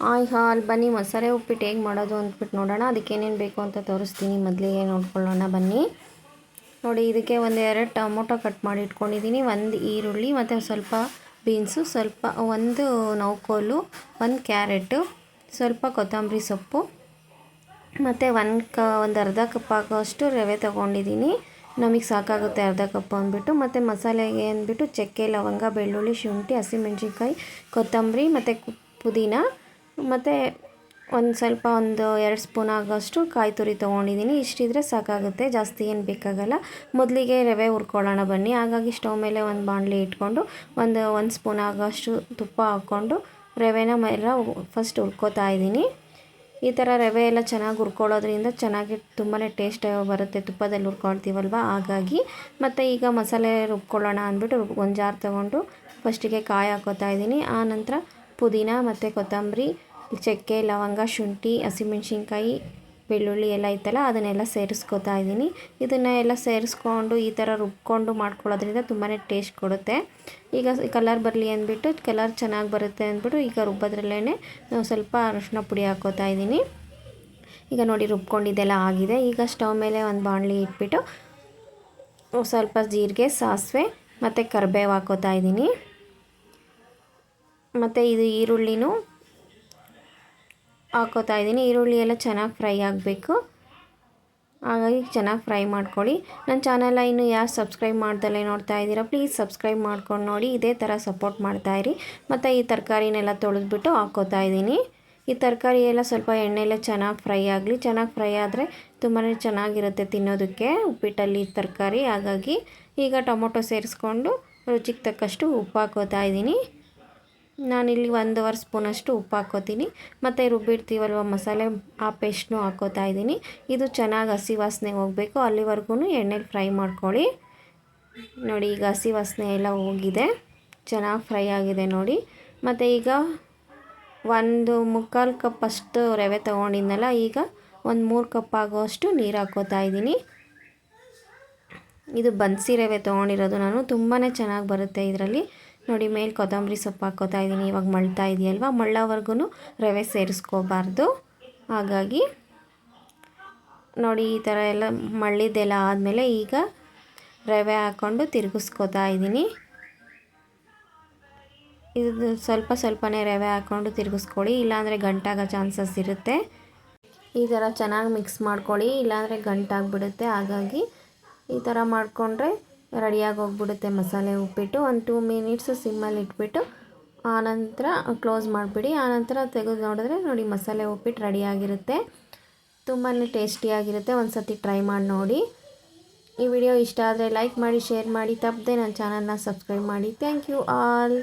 ಆಯ್ ಹಾಲ್ ಬನ್ನಿ ಮಸಾಲೆ ಉಪ್ಪಿಟ್ಟು ಹೇಗೆ ಮಾಡೋದು ಅಂದ್ಬಿಟ್ಟು ನೋಡೋಣ. ಅದಕ್ಕೆ ಏನೇನು ಬೇಕು ಅಂತ ತೋರಿಸ್ತೀನಿ. ಮೊದಲಿಗೆ ನೋಡ್ಕೊಳ್ಳೋಣ, ಬನ್ನಿ. ನೋಡಿ, ಇದಕ್ಕೆ ಒಂದು ಎರಡು ಟೊಮೊಟೊ ಕಟ್ ಮಾಡಿ ಇಟ್ಕೊಂಡಿದ್ದೀನಿ ಒಂದು ಈರುಳ್ಳಿ, ಮತ್ತು ಸ್ವಲ್ಪ ಬೀನ್ಸು, ಸ್ವಲ್ಪ ಒಂದು ನೌಕೋಲು ಒಂದು ಕ್ಯಾರೆಟು, ಸ್ವಲ್ಪ ಕೊತ್ತಂಬರಿ ಸೊಪ್ಪು, ಮತ್ತು ಒಂದು ಕ, ಒಂದು ಅರ್ಧ ಕಪ್ ಆಗೋಷ್ಟು ರವೆ ತೊಗೊಂಡಿದ್ದೀನಿ ನಮಗೆ ಸಾಕಾಗುತ್ತೆ ಅರ್ಧ ಕಪ್ ಅಂದ್ಬಿಟ್ಟು. ಮತ್ತು ಮಸಾಲೆಗೆ ಅಂದ್ಬಿಟ್ಟು ಚಕ್ಕೆ, ಲವಂಗ, ಬೆಳ್ಳುಳ್ಳಿ, ಶುಂಠಿ, ಹಸಿಮೆಣ್ಸಿನ್ಕಾಯಿ, ಕೊತ್ತಂಬರಿ, ಮತ್ತು ಪುದೀನ ಮತ್ತು ಒಂದು ಸ್ವಲ್ಪ ಒಂದು ಎರಡು ಸ್ಪೂನ್ ಆಗೋಷ್ಟು ಕಾಯಿ ತುರಿ ತೊಗೊಂಡಿದ್ದೀನಿ ಇಷ್ಟಿದ್ರೆ ಸಾಕಾಗುತ್ತೆ, ಜಾಸ್ತಿ ಏನು ಬೇಕಾಗಲ್ಲ. ಮೊದಲಿಗೆ ರವೆ ಹುರ್ಕೊಳ್ಳೋಣ ಬನ್ನಿ. ಹಾಗಾಗಿ ಸ್ಟವ್ ಮೇಲೆ ಒಂದು ಬಾಣಲಿ ಇಟ್ಕೊಂಡು ಒಂದು ಒಂದು ಸ್ಪೂನ್ ಆಗೋಷ್ಟು ತುಪ್ಪ ಹಾಕ್ಕೊಂಡು ರವೆನ ಎಲ್ಲ ಫಸ್ಟ್ ಹುರ್ಕೋತಾ ಇದ್ದೀನಿ ಈ ಥರ ರವೆ ಎಲ್ಲ ಚೆನ್ನಾಗಿ ಹುರ್ಕೊಳ್ಳೋದ್ರಿಂದ ಚೆನ್ನಾಗಿ ತುಂಬಾ ಟೇಸ್ಟ್ ಬರುತ್ತೆ. ತುಪ್ಪದಲ್ಲಿ ಹುರ್ಕೊಳ್ತೀವಲ್ವ? ಹಾಗಾಗಿ ಮತ್ತು ಈಗ ಮಸಾಲೆ ರುಬ್ಕೊಳ್ಳೋಣ ಅಂದ್ಬಿಟ್ಟು ಒಂದು ಜಾರ್ ತೊಗೊಂಡು ಫಸ್ಟಿಗೆ ಕಾಯಿ ಹಾಕೋತಾ ಇದ್ದೀನಿ ಆನಂತರ ಪುದೀನ ಮತ್ತು ಕೊತ್ತಂಬರಿ ಚಕ್ಕೆ, ಲವಂಗ, ಶುಂಠಿ, ಹಸಿಮೆಣ್ಸಿನ್ಕಾಯಿ, ಬೆಳ್ಳುಳ್ಳಿ ಎಲ್ಲ ಇತ್ತಲ್ಲ ಅದನ್ನೆಲ್ಲ ಸೇರಿಸ್ಕೊತಾ ಇದ್ದೀನಿ. ಇದನ್ನು ಎಲ್ಲ ಸೇರಿಸ್ಕೊಂಡು ಈ ಥರ ರುಬ್ಕೊಂಡು ಮಾಡ್ಕೊಳ್ಳೋದ್ರಿಂದ ತುಂಬಾ ಟೇಸ್ಟ್ ಕೊಡುತ್ತೆ. ಈಗ ಕಲರ್ ಬರಲಿ ಅಂದ್ಬಿಟ್ಟು ಕಲರ್ ಚೆನ್ನಾಗಿ ಬರುತ್ತೆ ಅಂದ್ಬಿಟ್ಟು ಈಗ ರುಬ್ಬೋದ್ರಲ್ಲೇ ಸ್ವಲ್ಪ ಅರಶಿನ ಪುಡಿ ಹಾಕೋತಾ ಇದ್ದೀನಿ. ಈಗ ನೋಡಿ ರುಬ್ಕೊಂಡಿದ್ದೆಲ್ಲ ಆಗಿದೆ. ಈಗ ಸ್ಟವ್ ಮೇಲೆ ಒಂದು ಬಾಣಲಿ ಇಟ್ಬಿಟ್ಟು ಸ್ವಲ್ಪ ಜೀರಿಗೆ, ಸಾಸಿವೆ ಮತ್ತು ಕರಿಬೇವು ಹಾಕೋತಾ ಇದ್ದೀನಿ. ಮತ್ತು ಇದು ಈರುಳ್ಳಿನೂ ಹಾಕೋತಾ ಇದ್ದೀನಿ. ಈರುಳ್ಳಿ ಎಲ್ಲ ಚೆನ್ನಾಗಿ ಫ್ರೈ ಆಗಬೇಕು. ಹಾಗಾಗಿ ಚೆನ್ನಾಗಿ ಫ್ರೈ ಮಾಡ್ಕೊಳ್ಳಿ. ನನ್ನ ಚಾನೆಲ್ಲ ಇನ್ನೂ ಯಾರು ಸಬ್ಸ್ಕ್ರೈಬ್ ಮಾಡ್ದಲ್ಲೇ ನೋಡ್ತಾ ಇದ್ದೀರಾ, ಪ್ಲೀಸ್ ಸಬ್ಸ್ಕ್ರೈಬ್ ಮಾಡ್ಕೊಂಡು ನೋಡಿ. ಇದೇ ಥರ ಸಪೋರ್ಟ್ ಮಾಡ್ತಾಯಿರಿ ಮತ್ತು ಈ ತರಕಾರಿನೆಲ್ಲ ತೊಳೆದ್ಬಿಟ್ಟು ಹಾಕ್ಕೋತಾ ಇದ್ದೀನಿ. ಈ ತರಕಾರಿ ಎಲ್ಲ ಸ್ವಲ್ಪ ಎಣ್ಣೆಲ್ಲ ಚೆನ್ನಾಗಿ ಫ್ರೈ ಆಗಲಿ. ಚೆನ್ನಾಗಿ ಫ್ರೈ ಆದರೆ ತುಂಬಾ ಚೆನ್ನಾಗಿರುತ್ತೆ ತಿನ್ನೋದಕ್ಕೆ ಉಪ್ಪಿಟ್ಟಲ್ಲಿ ತರಕಾರಿ. ಹಾಗಾಗಿ ಈಗ ಟೊಮೊಟೊ ಸೇರಿಸ್ಕೊಂಡು ರುಚಿಗೆ ತಕ್ಕಷ್ಟು ಉಪ್ಪು ಹಾಕೋತಾ ಇದ್ದೀನಿ. ನಾನಿಲ್ಲಿ ಒಂದೂವರೆ ಸ್ಪೂನಷ್ಟು ಉಪ್ಪು ಹಾಕ್ಕೋತೀನಿ. ಮತ್ತು ರುಬ್ಬಿಡ್ತೀವಲ್ವ ಮಸಾಲೆ, ಆ ಪೇಸ್ಟ್ನೂ ಹಾಕೋತಾ ಇದ್ದೀನಿ. ಇದು ಚೆನ್ನಾಗಿ ಹಸಿ ವಾಸನೆ ಹೋಗಬೇಕು. ಅಲ್ಲಿವರೆಗೂ ಎಣ್ಣೆಲಿ ಫ್ರೈ ಮಾಡ್ಕೊಳ್ಳಿ. ನೋಡಿ, ಈಗ ಹಸಿ ವಾಸನೆ ಎಲ್ಲ ಹೋಗಿದೆ. ಚೆನ್ನಾಗಿ ಫ್ರೈ ಆಗಿದೆ ನೋಡಿ. ಮತ್ತು ಈಗ ಒಂದು ಮುಕ್ಕಾಲು ಕಪ್ ಅಷ್ಟು ರವೆ ತೊಗೊಂಡಿದ್ನಲ್ಲ, ಈಗ ಒಂದು ಮೂರು ಕಪ್ ಆಗೋಷ್ಟು ನೀರು ಹಾಕೋತಾ ಇದ್ದೀನಿ. ಇದು ಬನ್ಸಿ ರವೆ ತೊಗೊಂಡಿರೋದು ನಾನು. ತುಂಬಾ ಚೆನ್ನಾಗಿ ಬರುತ್ತೆ ಇದರಲ್ಲಿ. ನೋಡಿ, ಮೇಲೆ ಕೊತ್ತಂಬರಿ ಸೊಪ್ಪು ಹಾಕೋತಾ ಇದ್ದೀನಿ. ಇವಾಗ ಮಳ್ತಾ ಇದೆಯಲ್ವ? ಮಳ್ಳೋವರೆಗೂ ರವೆ ಸೇರಿಸ್ಕೋಬಾರ್ದು. ಹಾಗಾಗಿ ನೋಡಿ, ಈ ಥರ ಎಲ್ಲ ಮಳ್ಳಿದ್ದೆಲ್ಲ ಆದಮೇಲೆ ಈಗ ರವೆ ಹಾಕ್ಕೊಂಡು ತಿರುಗಿಸ್ಕೋತಾ ಇದ್ದೀನಿ. ಇದು ಸ್ವಲ್ಪ ಸ್ವಲ್ಪನೇ ರವೆ ಹಾಕ್ಕೊಂಡು ತಿರುಗಿಸ್ಕೊಳ್ಳಿ. ಇಲ್ಲಾಂದರೆ ಗಂಟಾಗೋ ಚಾನ್ಸಸ್ ಇರುತ್ತೆ. ಈ ಥರ ಚೆನ್ನಾಗಿ ಮಿಕ್ಸ್ ಮಾಡ್ಕೊಳ್ಳಿ. ಇಲ್ಲಾಂದರೆ ಗಂಟಾಗಿಬಿಡುತ್ತೆ. ಹಾಗಾಗಿ ಈ ಥರ ಮಾಡಿಕೊಂಡ್ರೆ ರೆಡಿಯಾಗಿ ಹೋಗ್ಬಿಡುತ್ತೆ ಮಸಾಲೆ ಉಪ್ಪಿಟ್ಟು. ಒಂದು ಟೂ ಮಿನಿಟ್ಸು ಸಿಮ್ಮಲ್ಲಿ ಇಟ್ಬಿಟ್ಟು ಆನಂತರ ಕ್ಲೋಸ್ ಮಾಡಿಬಿಡಿ. ಆನಂತರ ತೆಗೆದು ನೋಡಿದ್ರೆ ನೋಡಿ ಮಸಾಲೆ ಉಪ್ಪಿಟ್ಟು ರೆಡಿಯಾಗಿರುತ್ತೆ. ತುಂಬಾ ಟೇಸ್ಟಿಯಾಗಿರುತ್ತೆ. ಒಂದು ಸತಿ ಟ್ರೈ ಮಾಡಿ ನೋಡಿ. ಈ ವಿಡಿಯೋ ಇಷ್ಟ ಆದರೆ ಲೈಕ್ ಮಾಡಿ ಶೇರ್ ಮಾಡಿ. ತಪ್ಪದೆ ನನ್ನ ಚಾನಲ್ನ ಸಬ್ಸ್ಕ್ರೈಬ್ ಮಾಡಿ. Thank you all